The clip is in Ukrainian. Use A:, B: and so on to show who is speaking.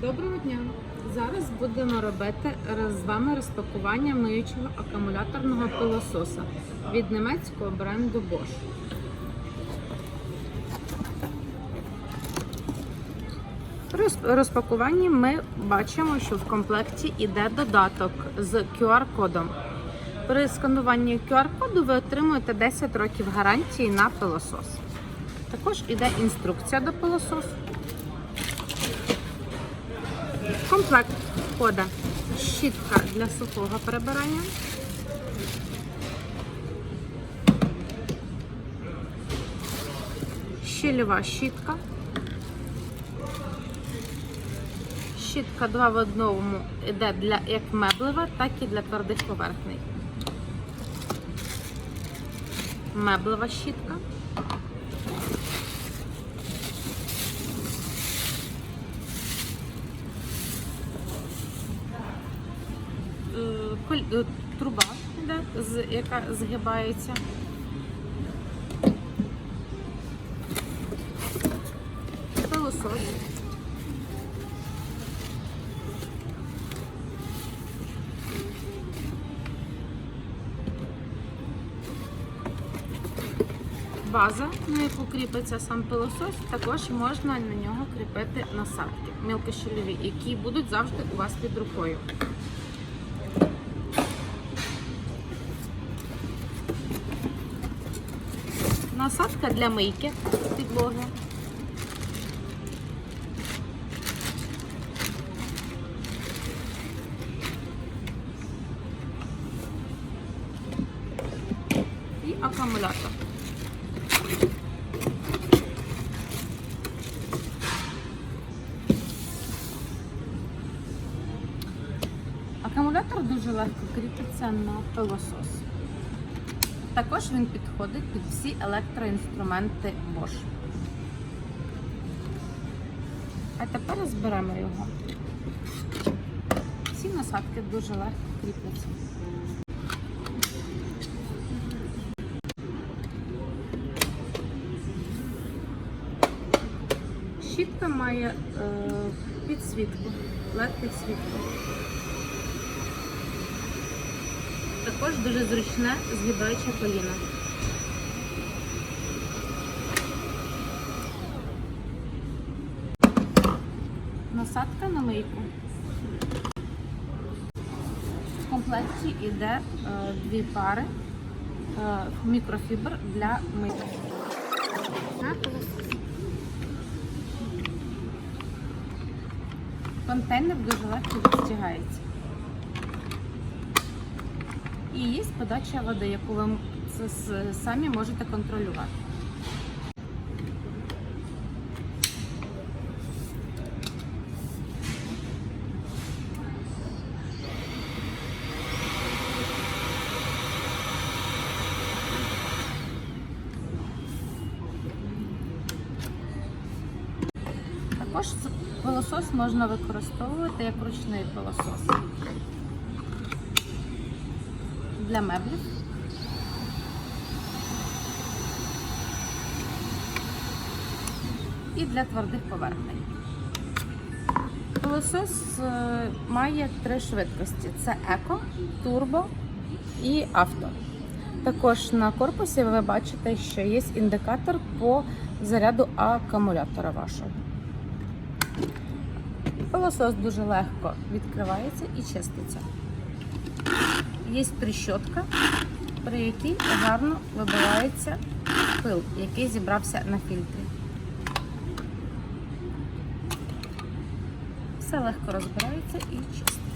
A: Доброго дня! Зараз будемо робити з вами розпакування миючого акумуляторного пилососа від німецького бренду Bosch. При розпакуванні ми бачимо, що в комплекті йде додаток з QR-кодом. При скануванні QR-коду ви отримуєте 10 років гарантії на пилосос. Також йде інструкція до пилососу. Комплект входить щітка для сухого прибирання. Щільова щітка. Щітка 2 в одному йде для як меблева, так і для твердих поверхней. Меблева щітка. Е, коль- е, труба, йде, з- яка згибається. Пилосос. База, на яку кріпиться сам пилосос, також можна на нього кріпити насадки мілкощільові, які будуть завжди у вас під рукою. Насадка для мийки підлоги. І акумулятор. Акумулятор дуже легко кріпиться на пилосос. Також він підходить під всі електроінструменти Bosch. А тепер розберемо його. Всі насадки дуже легко кріпляться. Щітка має е, підсвітку, led підсвітку. Також дуже зручне згибаюче коліно. Насадка на мийку. В комплекті йде е, дві пари е, мікрофібр для мийки. Контейнер дуже легко відстягається. І є подача води, яку ви самі можете контролювати. Також пилосос можна використовувати як ручний пилосос для меблів. І для твердих поверхнень. Пилосос е, має три швидкості: це еко, турбо і авто. Також на корпусі ви бачите, що є індикатор по заряду акумулятора вашого. Пилосос дуже легко відкривається і чиститься. Є прищотка, при якій гарно вибивається пил, який зібрався на фільтрі. Все легко розбирається і чиститься.